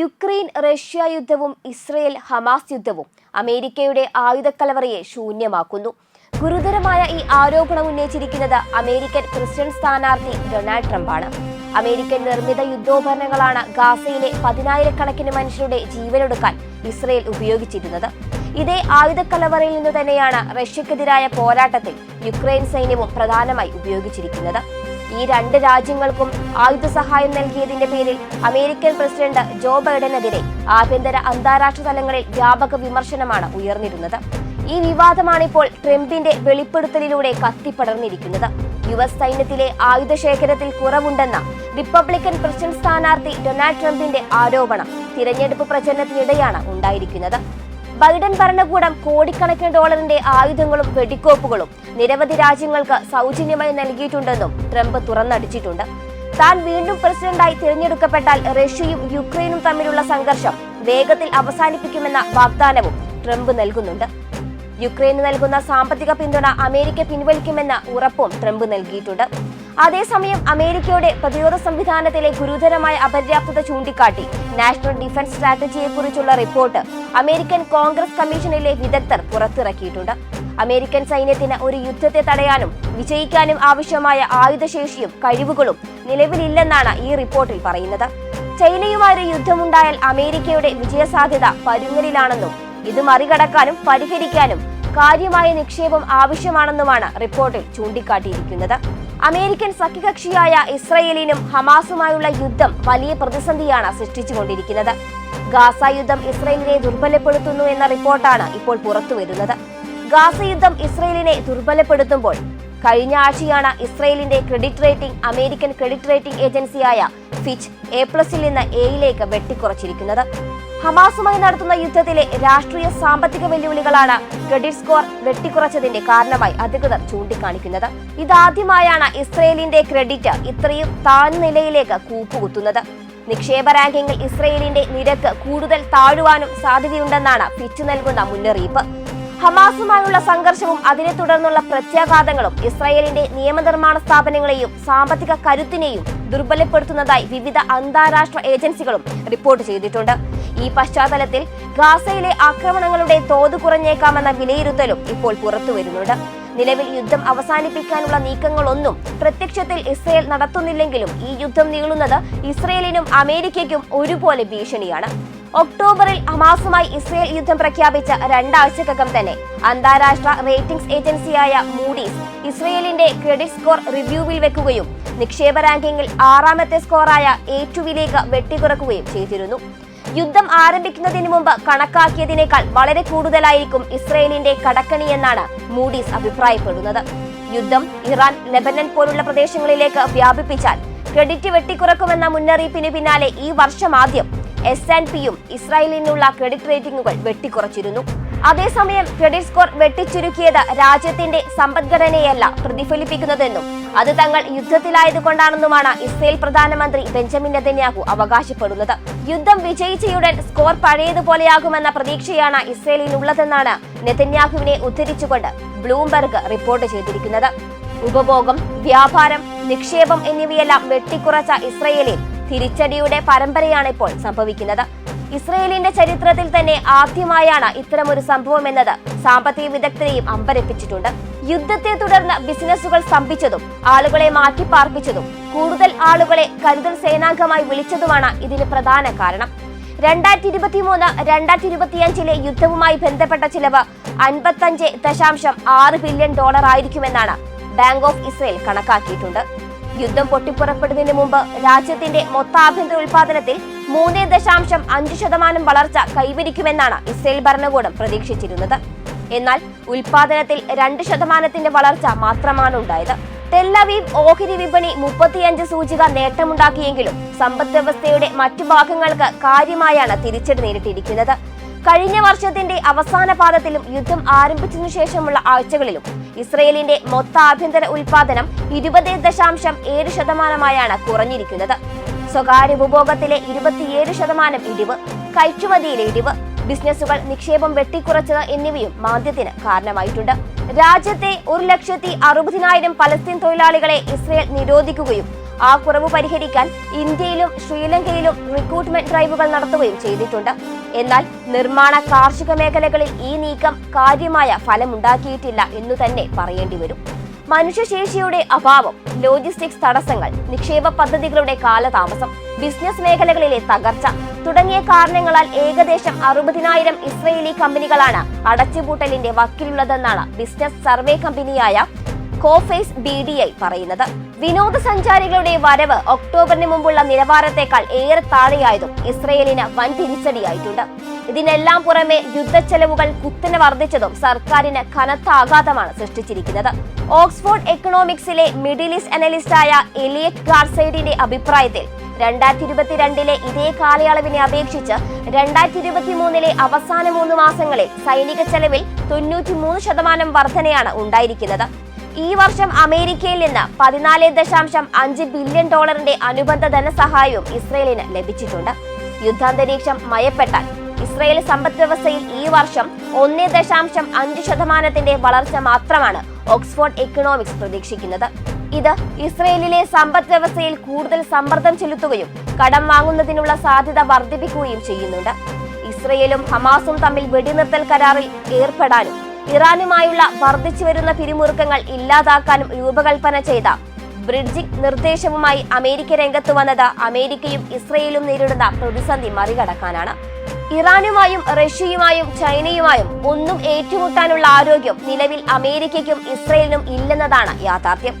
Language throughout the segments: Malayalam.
യുക്രൈൻ റഷ്യ യുദ്ധവും ഇസ്രയേൽ ഹമാസ് യുദ്ധവും അമേരിക്കയുടെ ആയുധക്കലവറയെ ശൂന്യമാക്കുന്നു. ഗുരുതരമായ ഈ ആരോപണം ഉന്നയിച്ചിരിക്കുന്നത് അമേരിക്കൻ ക്രിസ്ത്യൻ സ്ഥാനാർത്ഥി ഡൊണാൾഡ് ട്രംപാണ്. അമേരിക്കൻ നിർമ്മിത യുദ്ധോപകരണങ്ങളാണ് ഗാസയിലെ പതിനായിരക്കണക്കിന് മനുഷ്യരുടെ ജീവനൊടുക്കാൻ ഇസ്രയേൽ ഉപയോഗിച്ചിരുന്നത്. ഇതേ ആയുധക്കലവറയിൽ നിന്ന് തന്നെയാണ് റഷ്യക്കെതിരായ പോരാട്ടത്തിൽ യുക്രൈൻ സൈന്യവും പ്രധാനമായി ഉപയോഗിച്ചിരിക്കുന്നത്. ഈ രണ്ട് രാജ്യങ്ങൾക്കും ആയുധ സഹായം നൽകിയതിന്റെ പേരിൽ അമേരിക്കൻ പ്രസിഡന്റ് ജോ ബൈഡനെതിരെ ആഭ്യന്തര അന്താരാഷ്ട്ര തലങ്ങളിൽ വ്യാപക വിമർശനമാണ് ഉയർന്നിരുന്നത്. ഈ വിവാദമാണിപ്പോൾ ട്രംപിന്റെ വെളിപ്പെടുത്തലിലൂടെ കത്തിപ്പടർന്നിരിക്കുന്നത്. യു എസ് സൈന്യത്തിലെ ആയുധ ശേഖരത്തിൽ കുറവുണ്ടെന്ന റിപ്പബ്ലിക്കൻ പ്രസിഡന്റ് സ്ഥാനാർത്ഥി ഡൊണാൾഡ് ട്രംപിന്റെ ആരോപണം തിരഞ്ഞെടുപ്പ് പ്രചരണത്തിനിടെയാണ് ഉണ്ടായിരിക്കുന്നത്. ബൈഡൻ ഭരണകൂടം കോടിക്കണക്കിന് ഡോളറിന്റെ ആയുധങ്ങളും വെടിക്കോപ്പുകളും നിരവധി രാജ്യങ്ങൾക്ക് സൗജന്യമായി നൽകിയിട്ടുണ്ടെന്നും ട്രംപ് തുറന്നടിച്ചിട്ടുണ്ട്. താൻ വീണ്ടും പ്രസിഡന്റായി തിരഞ്ഞെടുക്കപ്പെട്ടാൽ റഷ്യയും യുക്രൈനും തമ്മിലുള്ള സംഘർഷം വേഗത്തിൽ അവസാനിപ്പിക്കുമെന്ന വാഗ്ദാനവും ട്രംപ് നൽകുന്നുണ്ട്. യുക്രൈന് നൽകുന്ന സാമ്പത്തിക പിന്തുണ അമേരിക്ക പിൻവലിക്കുമെന്ന ഉറപ്പും ട്രംപ് നൽകിയിട്ടുണ്ട്. അതേസമയം അമേരിക്കയുടെ പ്രതിരോധ സംവിധാനത്തിലെ ഗുരുതരമായ അപര്യാപ്തത ചൂണ്ടിക്കാട്ടി. നാഷണൽ ഡിഫൻസ് സ്ട്രാറ്റജിയെക്കുറിച്ചുള്ള റിപ്പോർട്ട് അമേരിക്കൻ കോൺഗ്രസ് കമ്മീഷനിലെ വിദഗ്ധർ പുറത്തിറക്കിയിട്ടുണ്ട്. അമേരിക്കൻ സൈന്യത്തിന് ഒരു യുദ്ധത്തെ തടയാനും വിജയിക്കാനും ആവശ്യമായ ആയുധശേഷിയും കഴിവുകളും നിലവിലില്ലെന്നാണ് ഈ റിപ്പോർട്ടിൽ പറയുന്നത്. ചൈനയുമായി യുദ്ധമുണ്ടായാൽ അമേരിക്കയുടെ വിജയസാധ്യത പരുങ്ങലിലാണെന്നും ഇത് മറികടക്കാനും പരിഹരിക്കാനും കാര്യമായ നിക്ഷേപം ആവശ്യമാണെന്നുമാണ് റിപ്പോർട്ടിൽ ചൂണ്ടിക്കാട്ടിയിരിക്കുന്നത്. അമേരിക്കൻ സഖ്യകക്ഷിയായ ഇസ്രയേലിനും ഹമാസുമായുള്ള യുദ്ധം വലിയ പ്രതിസന്ധിയാണ് സൃഷ്ടിച്ചുകൊണ്ടിരിക്കുന്നത്. ഗാസ യുദ്ധം ഇസ്രയേലിനെ ദുർബലപ്പെടുത്തുന്നു എന്ന റിപ്പോർട്ടാണ് ഇപ്പോൾ പുറത്തുവരുന്നത് ഗാസ യുദ്ധം ഇസ്രയേലിനെ ദുർബലപ്പെടുത്തുമ്പോൾ കഴിഞ്ഞ ആഴ്ചയാണ് ഇസ്രയേലിന്റെ credit rating American credit rating ഏജൻസിയായ ഫിച്ച് എ പ്ലസിൽ നിന്ന് എയിലേക്ക് വെട്ടിക്കുറച്ചിരിക്കുന്നത്. ഹമാസുമായി നടത്തുന്ന യുദ്ധത്തിലെ രാഷ്ട്രീയ സാമ്പത്തിക വെല്ലുവിളികളാണ് ക്രെഡിറ്റ് സ്കോർ വെട്ടിക്കുറച്ചതിന്റെ കാരണമായി അധികൃതർ ചൂണ്ടിക്കാണിക്കുന്നത്. ഇതാദ്യമായാണ് ഇസ്രയേലിന്റെ ക്രെഡിറ്റ് ഇത്രയും താഴ്ന്ന നിലയിലേക്ക് കൂപ്പുകുത്തുന്നത്. നിക്ഷേപ റാങ്കിങ്ങിൽ ഇസ്രയേലിന്റെ നിരക്ക് കൂടുതൽ താഴുവാനും സാധ്യതയുണ്ടെന്നാണ് പിച്ചു നൽകുന്ന മുന്നറിയിപ്പ്. ഹമാസുമായുള്ള സംഘർഷവും അതിനെ തുടർന്നുള്ള പ്രത്യാഘാതങ്ങളും ഇസ്രായേലിന്റെ നിയമനിർമ്മാണ സ്ഥാപനങ്ങളെയും സാമ്പത്തിക കരുത്തിനെയും ദുർബലപ്പെടുത്തുന്നതായി വിവിധ അന്താരാഷ്ട്ര ഏജൻസികളും റിപ്പോർട്ട് ചെയ്തിട്ടുണ്ട്. ഈ പശ്ചാത്തലത്തിൽ ഗാസയിലെ ആക്രമണങ്ങളുടെ തോത് കുറഞ്ഞേക്കാമെന്ന വിലയിരുത്തലും ഇപ്പോൾ പുറത്തുവരുന്നുണ്ട് നിലവിൽ യുദ്ധം അവസാനിപ്പിക്കാനുള്ള നീക്കങ്ങളൊന്നും പ്രത്യക്ഷത്തിൽ ഇസ്രയേൽ നടത്തുന്നില്ലെങ്കിലും ഈ യുദ്ധം നീളുന്നത് ഇസ്രയേലിനും അമേരിക്കയ്ക്കും ഒരുപോലെ ഭീഷണിയാണ്. ഒക്ടോബറിൽ ഹമാസുമായി ഇസ്രയേൽ യുദ്ധം പ്രഖ്യാപിച്ച രണ്ടാഴ്ചക്കകം തന്നെ അന്താരാഷ്ട്ര റേറ്റിംഗ്സ് ഏജൻസിയായ മൂഡീസ് ഇസ്രയേലിന്റെ ക്രെഡിറ്റ് സ്കോർ റിവ്യൂവിൽ വെക്കുകയും നിക്ഷേപ റാങ്കിങ്ങിൽ ആറാമത്തെ സ്കോറായ എ ടുവിലേക്ക് വെട്ടിക്കുറക്കുകയും ചെയ്തിരുന്നു. യുദ്ധം ആരംഭിക്കുന്നതിന് മുമ്പ് കണക്കാക്കിയതിനേക്കാൾ വളരെ കൂടുതലായിരിക്കും ഇസ്രയേലിന്റെ കടക്കണി എന്നാണ് മൂഡീസ് അഭിപ്രായപ്പെടുന്നത്. യുദ്ധം ഇറാൻ ലെബനൻ പോലുള്ള പ്രദേശങ്ങളിലേക്ക് വ്യാപിപ്പിച്ചാൽ ക്രെഡിറ്റ് വെട്ടിക്കുറക്കുമെന്ന മുന്നറിയിപ്പിന് പിന്നാലെ ഈ വർഷം ആദ്യം എസ് ആൻഡ് പിയും ഇസ്രായേലിനുള്ള ക്രെഡിറ്റ് റേറ്റിംഗുകൾ വെട്ടിക്കുറച്ചിരുന്നു. അതേസമയം ക്രെഡിറ്റ് സ്കോർ വെട്ടിച്ചുരുക്കിയത് രാജ്യത്തിന്റെ സമ്പദ്ഘടനയല്ല പ്രതിഫലിപ്പിക്കുന്നതെന്നും അത് തങ്ങൾ യുദ്ധത്തിലായതുകൊണ്ടാണെന്നുമാണ് ഇസ്രയേൽ പ്രധാനമന്ത്രി ബെഞ്ചമിൻ നെതന്യാഹു അവകാശപ്പെടുന്നത്. യുദ്ധം വിജയിച്ചയുടൻ സ്കോർ പഴയതുപോലെയാകുമെന്ന പ്രതീക്ഷയാണ് ഇസ്രയേലിനുള്ളതെന്നാണ് നെതന്യാഹുവിനെ ഉദ്ധരിച്ചുകൊണ്ട് ബ്ലൂംബെർഗ് റിപ്പോർട്ട് ചെയ്തിരിക്കുന്നത്. ഉപഭോഗം വ്യാപാരം നിക്ഷേപം എന്നിവയെല്ലാം വെട്ടിക്കുറച്ച ഇസ്രയേലിൽ തിരിച്ചടിയുടെ പരമ്പരയാണ് ഇപ്പോൾ സംഭവിക്കുന്നത്. ഇസ്രയേലിന്റെ ചരിത്രത്തിൽ തന്നെ ആദ്യമായാണ് ഇത്തരമൊരു സംഭവം എന്നത് സാമ്പത്തിക വിദഗ്ധരെയും അമ്പരപ്പിച്ചിട്ടുണ്ട്. യുദ്ധത്തെ തുടർന്ന് ബിസിനസ്സുകൾ സ്തംഭിച്ചതും ആളുകളെ മാറ്റി പാർപ്പിച്ചതും കൂടുതൽ ആളുകളെ കരുതൽ സേനാംഗമായി വിളിച്ചതുമാണ് ഇതിന് പ്രധാന കാരണം. രണ്ടായിരത്തി ഇരുപത്തി മൂന്ന് രണ്ടായിരത്തി ഇരുപത്തിയഞ്ചിലെ യുദ്ധവുമായി ബന്ധപ്പെട്ട ചിലവ് അൻപത്തഞ്ച് ദശാംശം ആറ് ബില്യൺ ഡോളർ ആയിരിക്കുമെന്നാണ് ബാങ്ക് ഓഫ് ഇസ്രയേൽ കണക്കാക്കിയിട്ടുണ്ട്. യുദ്ധം പൊട്ടിപ്പുറപ്പെടുന്നതിന് മുമ്പ് രാജ്യത്തിന്റെ മൊത്ത ആഭ്യന്തര ഉൽപാദനത്തിൽ മൂന്ന് ദശാംശം അഞ്ച് ശതമാനം വളർച്ച കൈവരിക്കുമെന്നാണ് ഇസ്രയേൽ ഭരണകൂടം പ്രതീക്ഷിച്ചിരുന്നത്. എന്നാൽ ഉൽപാദനത്തിൽ രണ്ട് ശതമാനത്തിന്റെ വളർച്ച മാത്രമാണ് ഉണ്ടായത്. ടെല്ലവീവ് ഓഹരി വിപണി മുപ്പത്തിയഞ്ച് സൂചിക നേട്ടമുണ്ടാക്കിയെങ്കിലും സമ്പദ് വ്യവസ്ഥയുടെ മറ്റു ഭാഗങ്ങൾക്ക് കാര്യമായാണ് തിരിച്ചടി നേരിട്ടിരിക്കുന്നത്. കഴിഞ്ഞ വർഷത്തിന്റെ അവസാന പാദത്തിലും യുദ്ധം ആരംഭിച്ചതിനു ശേഷമുള്ള ആഴ്ചകളിലും ഇസ്രയേലിന്റെ മൊത്ത ആഭ്യന്തര ഉൽപാദനം ഇരുപത് ദശാംശം ഏഴ് ശതമാനമായാണ് കുറഞ്ഞിരിക്കുന്നത്. സ്വകാര്യ ഉപഭോഗത്തിലെ ഇരുപത്തിയേഴ് ശതമാനം ഇടിവ് കയറ്റുമതിയിലെ ഇടിവ് ബിസിനസ്സുകൾ നിക്ഷേപം വെട്ടിക്കുറച്ചത് എന്നിവയും മാന്ദ്യത്തിന് കാരണമായിട്ടുണ്ട്. രാജ്യത്തെ ഒരു ലക്ഷത്തി അറുപതിനായിരം പലസ്തീൻ തൊഴിലാളികളെ ഇസ്രയേൽ നിരോധിക്കുകയും ആ കുറവ് പരിഹരിക്കാൻ ഇന്ത്യയിലും ശ്രീലങ്കയിലും റിക്രൂട്ട്മെന്റ് ഡ്രൈവുകൾ നടത്തുകയും ചെയ്തിട്ടുണ്ട്. എന്നാൽ നിർമ്മാണ കാർഷിക മേഖലകളിൽ ഈ നീക്കം കാര്യമായ ഫലമുണ്ടാക്കിയിട്ടില്ല എന്നു തന്നെ പറയേണ്ടി വരും. മനുഷ്യശേഷിയുടെ അഭാവം ലോജിസ്റ്റിക്സ് തടസ്സങ്ങൾ നിക്ഷേപ പദ്ധതികളുടെ കാലതാമസം ബിസിനസ് മേഖലകളിലെ തകർച്ച തുടങ്ങിയ കാരണങ്ങളാൽ ഏകദേശം അറുപതിനായിരം ഇസ്രയേലി കമ്പനികളാണ് അടച്ചുപൂട്ടലിന്റെ വക്കിലുള്ളതെന്നാണ് ബിസിനസ് സർവേ കമ്പനിയായ കോഫേസ് ബി ഡി ഐ പറയുന്നത്. വിനോദസഞ്ചാരികളുടെ വരവ് ഒക്ടോബറിന് മുമ്പുള്ള നിലവാരത്തെക്കാൾ ഏറെ താഴെയായതും ഇസ്രയേലിന് വൻ തിരിച്ചടിയായിട്ടുണ്ട്. ഇതിനെല്ലാം പുറമെ യുദ്ധച്ചെലവുകൾ കുത്തനെ വർദ്ധിച്ചതും സർക്കാരിന് കനത്ത ആഘാതമാണ് സൃഷ്ടിച്ചിരിക്കുന്നത്. ഓക്സ്ഫോർഡ് എക്കണോമിക്സിലെ മിഡിൽ ഈസ്റ്റ് അനലിസ്റ്റായ എലിയറ്റ് ഗാർസൈഡിന്റെ അഭിപ്രായത്തിൽ രണ്ടായിരത്തി ഇരുപത്തിരണ്ടിലെ ഇതേ കാലയളവിനെ അപേക്ഷിച്ച് രണ്ടായിരത്തി ഇരുപത്തി മൂന്നിലെ അവസാന മൂന്ന് മാസങ്ങളിൽ സൈനിക ചെലവിൽ തൊണ്ണൂറ്റി മൂന്ന് ശതമാനം വർധനയാണ് ഉണ്ടായിരിക്കുന്നത്. ഈ വർഷം അമേരിക്കയിൽ നിന്ന് പതിനാല് ദശാംശം അഞ്ച് ബില്യൺ ഡോളറിന്റെ അനുബന്ധ ധനസഹായവും ഇസ്രയേലിന് ലഭിച്ചിട്ടുണ്ട്. യുദ്ധാന്തരീക്ഷം മയപ്പെട്ടാൽ ഇസ്രയേൽ സമ്പദ് വ്യവസ്ഥയിൽ ഈ വർഷം ഒന്നേ ദശാംശം അഞ്ച് ശതമാനത്തിന്റെ വളർച്ച മാത്രമാണ് ഓക്സ്ഫോർഡ് എക്കണോമിക്സ് പ്രതീക്ഷിക്കുന്നത്. ഇത് ഇസ്രയേലിലെ സമ്പദ് വ്യവസ്ഥയിൽ കൂടുതൽ സമ്മർദ്ദം ചെലുത്തുകയും കടം വാങ്ങുന്നതിനുള്ള സാധ്യത വർദ്ധിപ്പിക്കുകയും ചെയ്യുന്നുണ്ട്. ഇസ്രയേലും ഹമാസും തമ്മിൽ വെടിനിർത്തൽ കരാറിൽ ഏർപ്പെടാനും ഇറാനുമായുള്ള വർദ്ധിച്ചു വരുന്ന പിരിമുറുക്കങ്ങൾ ഇല്ലാതാക്കാനും രൂപകൽപ്പന ചെയ്ത ബ്രിഡ്ജിംഗ് നിർദ്ദേശവുമായി അമേരിക്ക രംഗത്ത് വന്നത് അമേരിക്കയും ഇസ്രയേലും നേരിടുന്ന പ്രതിസന്ധി മറികടക്കാനാണ്. ഇറാനുമായും റഷ്യയുമായും ചൈനയുമായും ഒന്നും ഏറ്റുമുട്ടാനുള്ള ആരോഗ്യം നിലവിൽ അമേരിക്കയ്ക്കും ഇസ്രയേലിനും ഇല്ലെന്നതാണ് യാഥാർത്ഥ്യം.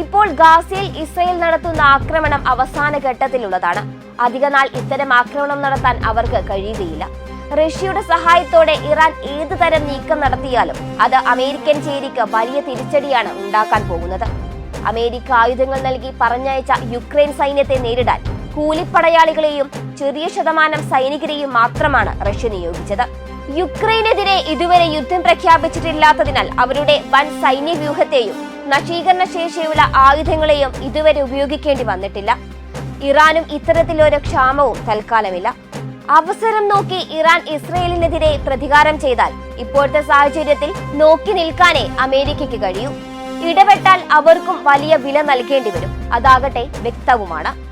ഇപ്പോൾ ഗാസയിൽ ഇസ്രയേൽ നടത്തുന്ന ആക്രമണം അവസാന ഘട്ടത്തിലുള്ളതാണ്. അധികനാൾ ഇത്തരം ആക്രമണം നടത്താൻ അവർക്ക് കഴിയുകയില്ല. റഷ്യയുടെ സഹായത്തോടെ ഇറാൻ ഏതു തരം നീക്കം നടത്തിയാലും അത് അമേരിക്കൻ ചേരിക്ക് വലിയ തിരിച്ചടിയാണ് ഉണ്ടാക്കാൻ പോകുന്നത്. അമേരിക്ക ആയുധങ്ങൾ നൽകി പറഞ്ഞയച്ച യുക്രൈൻ സൈന്യത്തെ നേരിടാൻ കൂലിപ്പടയാളികളെയും ചെറിയ ശതമാനം സൈനികരെയും മാത്രമാണ് റഷ്യ നിയോഗിച്ചത്. യുക്രൈനെതിരെ ഇതുവരെ യുദ്ധം പ്രഖ്യാപിച്ചിട്ടില്ലാത്തതിനാൽ അവരുടെ വൻ സൈന്യ വ്യൂഹത്തെയും നശീകരണ ശേഷിയുള്ള ആയുധങ്ങളെയും ഇതുവരെ ഉപയോഗിക്കേണ്ടി വന്നിട്ടില്ല. ഇറാനും ഇത്തരത്തിലൊരു ക്ഷാമവും തൽക്കാലമില്ല. അവസരം നോക്കി ഇറാൻ ഇസ്രയേലിനെതിരെ പ്രതികാരം ചെയ്താൽ ഇപ്പോഴത്തെ സാഹചര്യത്തിൽ നോക്കി നിൽക്കാനേ അമേരിക്കയ്ക്ക് കഴിയൂ. ഇടപെട്ടാൽ അവർക്കും വലിയ വില നൽകേണ്ടി വരും. അതാകട്ടെ വ്യക്തവുമാണ്.